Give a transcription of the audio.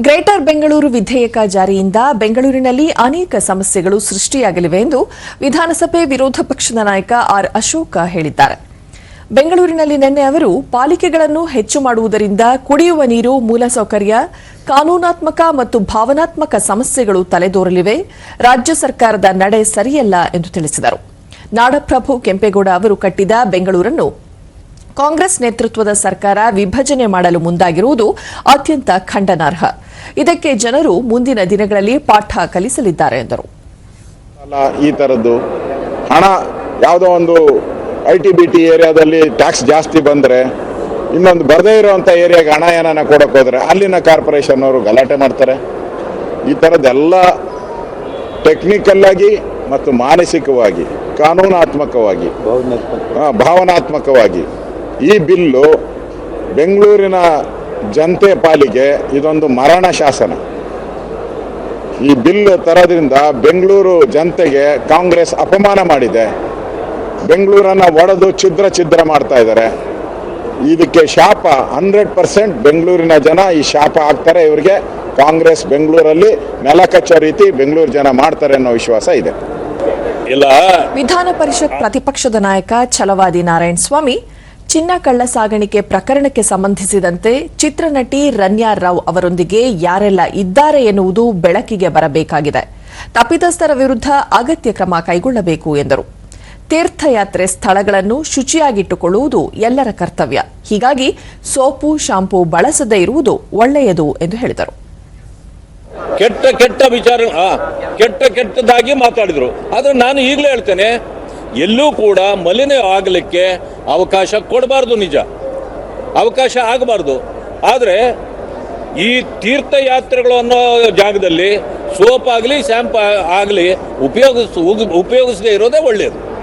Greater Bengaluru ವಿಧೇಯಕ ಜಾರಿಯಿಂದ ಬೆಂಗಳೂರಿನಲ್ಲಿ ಅನೇಕ ಸಮಸ್ಯೆಗಳು ಸೃಷ್ಟಿಯಾಗಲಿವೆ ಎಂದು ವಿಧಾನಸಭೆ ವಿರೋಧ ಪಕ್ಷದ ನಾಯಕ ಆರ್ ಅಶೋಕ ಹೇಳಿದ್ದಾರೆ. ಬೆಂಗಳೂರಿನಲ್ಲಿ ನಿನ್ನೆ ಅವರು ಪಾಲಿಕೆಗಳನ್ನು ಹೆಚ್ಚು ಮಾಡುವುದರಿಂದ ಕುಡಿಯುವ ನೀರು, ಮೂಲಸೌಕರ್ಯ, ಕಾನೂನಾತ್ಮಕ ಮತ್ತು ಭಾವನಾತ್ಮಕ ಸಮಸ್ಯೆಗಳು ತಲೆದೋರಲಿವೆ. ರಾಜ್ಯ ಸರ್ಕಾರದ ನಡೆ ಸರಿಯಲ್ಲ ಎಂದು ತಿಳಿಸಿದರು. ನಾಡಪ್ರಭು ಕೆಂಪೇಗೌಡ ಅವರು ಕಟ್ಟಿದ ಬೆಂಗಳೂರನ್ನು ಕಾಂಗ್ರೆಸ್ ನೇತೃತ್ವದ ಸರ್ಕಾರ ವಿಭಜನೆ ಮಾಡಲು ಮುಂದಾಗಿರುವುದು ಅತ್ಯಂತ ಖಂಡನಾರ್ಹ. ಇದಕ್ಕೆ ಜನರು ಮುಂದಿನ ದಿನಗಳಲ್ಲಿ ಪಾಠ ಕಲಿಸಲಿದ್ದಾರೆ ಎಂದರು. ಅಲ್ಲ ಈ ಥರದ್ದು ಹಣ ಯಾವುದೋ ಒಂದು ಐ ಟಿ ಬಿ ಟಿ ಏರಿಯಾದಲ್ಲಿ ಟ್ಯಾಕ್ಸ್ ಜಾಸ್ತಿ ಬಂದರೆ ಇನ್ನೊಂದು ಬರದೇ ಇರುವಂಥ ಏರಿಯಾಗೆ ಹಣ ಏನಾನ ಕೊಡೋಕೆ ಹೋದರೆ ಅಲ್ಲಿನ ಕಾರ್ಪೊರೇಷನ್ ಅವರು ಗಲಾಟೆ ಮಾಡ್ತಾರೆ. ಈ ಥರದ್ದೆಲ್ಲ ಟೆಕ್ನಿಕಲ್ಲಾಗಿ ಮತ್ತು ಮಾನಸಿಕವಾಗಿ ಕಾನೂನಾತ್ಮಕವಾಗಿ ಭಾವನಾತ್ಮಕವಾಗಿ ಈ ಬಿಲ್ಲು ಬೆಂಗಳೂರಿನ ಜನತೆ ಪಾಲಿಗೆ ಇದೊಂದು ಮರಣ ಶಾಸನ. ಈ ಬಿಲ್ ತರೋದ್ರಿಂದ ಬೆಂಗಳೂರು ಜನತೆಗೆ ಕಾಂಗ್ರೆಸ್ ಅಪಮಾನ ಮಾಡಿದೆ. ಬೆಂಗಳೂರನ್ನ ಒಡೆದು ಛಿದ್ರ ಛಿದ್ರ ಮಾಡ್ತಾ ಇದ್ದಾರೆ. ಇದಕ್ಕೆ ಶಾಪ ಹಂಡ್ರೆಡ್ ಪರ್ಸೆಂಟ್ ಬೆಂಗಳೂರಿನ ಜನ ಈ ಶಾಪ ಆಗ್ತಾರೆ ಇವರಿಗೆ ಕಾಂಗ್ರೆಸ್ ಬೆಂಗಳೂರಲ್ಲಿ ನೆಲ ಕಚ್ಚೋ ರೀತಿ ಬೆಂಗಳೂರು ಜನ ಮಾಡ್ತಾರೆ ಅನ್ನೋ ವಿಶ್ವಾಸ ಇದೆ. ಇಲ್ಲ. ವಿಧಾನ ಪರಿಷತ್ ಪ್ರತಿಪಕ್ಷದ ನಾಯಕ ಛಲವಾದಿ ನಾರಾಯಣ ಸ್ವಾಮಿ ಚಿನ್ನ ಕಳ್ಳ ಸಾಗಾಣಿಕೆ ಪ್ರಕರಣಕ್ಕೆ ಸಂಬಂಧಿಸಿದಂತೆ ಚಿತ್ರನಟಿ ರನ್ಯಾ ರಾವ್ ಅವರೊಂದಿಗೆ ಯಾರೆಲ್ಲ ಇದ್ದಾರೆ ಎನ್ನುವುದು ಬೆಳಕಿಗೆ ಬರಬೇಕಾಗಿದೆ. ತಪ್ಪಿತಸ್ಥರ ವಿರುದ್ಧ ಅಗತ್ಯ ಕ್ರಮ ಕೈಗೊಳ್ಳಬೇಕು ಎಂದರು. ತೀರ್ಥಯಾತ್ರೆ ಸ್ಥಳಗಳನ್ನು ಶುಚಿಯಾಗಿಟ್ಟುಕೊಳ್ಳುವುದು ಎಲ್ಲರ ಕರ್ತವ್ಯ. ಹೀಗಾಗಿ ಸೋಪು, ಶಾಂಪೂ ಬಳಸದೇ ಇರುವುದು ಒಳ್ಳೆಯದು ಎಂದು ಹೇಳಿದರು. ಕೆಟ್ಟ ಕೆಟ್ಟ ವಿಚಾರ ಕೆಟ್ಟ ಕೆಟ್ಟದಾಗಿ ಮಾತಾಡಿದ್ರು. ನಾನು ಈಗಲೇ ಹೇಳ್ತೇನೆ ಎಲ್ಲೂ ಕೂಡ ಮಲಿನ ಆಗಲಿಕ್ಕೆ ಅವಕಾಶ ಕೊಡಬಾರ್ದು ನಿಜ. ಅವಕಾಶ ಆಗಬಾರ್ದು. ಆದರೆ ಈ ತೀರ್ಥಯಾತ್ರೆಗಳು ಅನ್ನೋ ಜಾಗದಲ್ಲಿ ಸೋಪ್ ಆಗಲಿ ಶ್ಯಾಂಪ್ ಆಗಲಿ ಉಪಯೋಗಿಸ್, ಉಪಯೋಗಿಸದೇ ಇರೋದೇ ಒಳ್ಳೆಯದು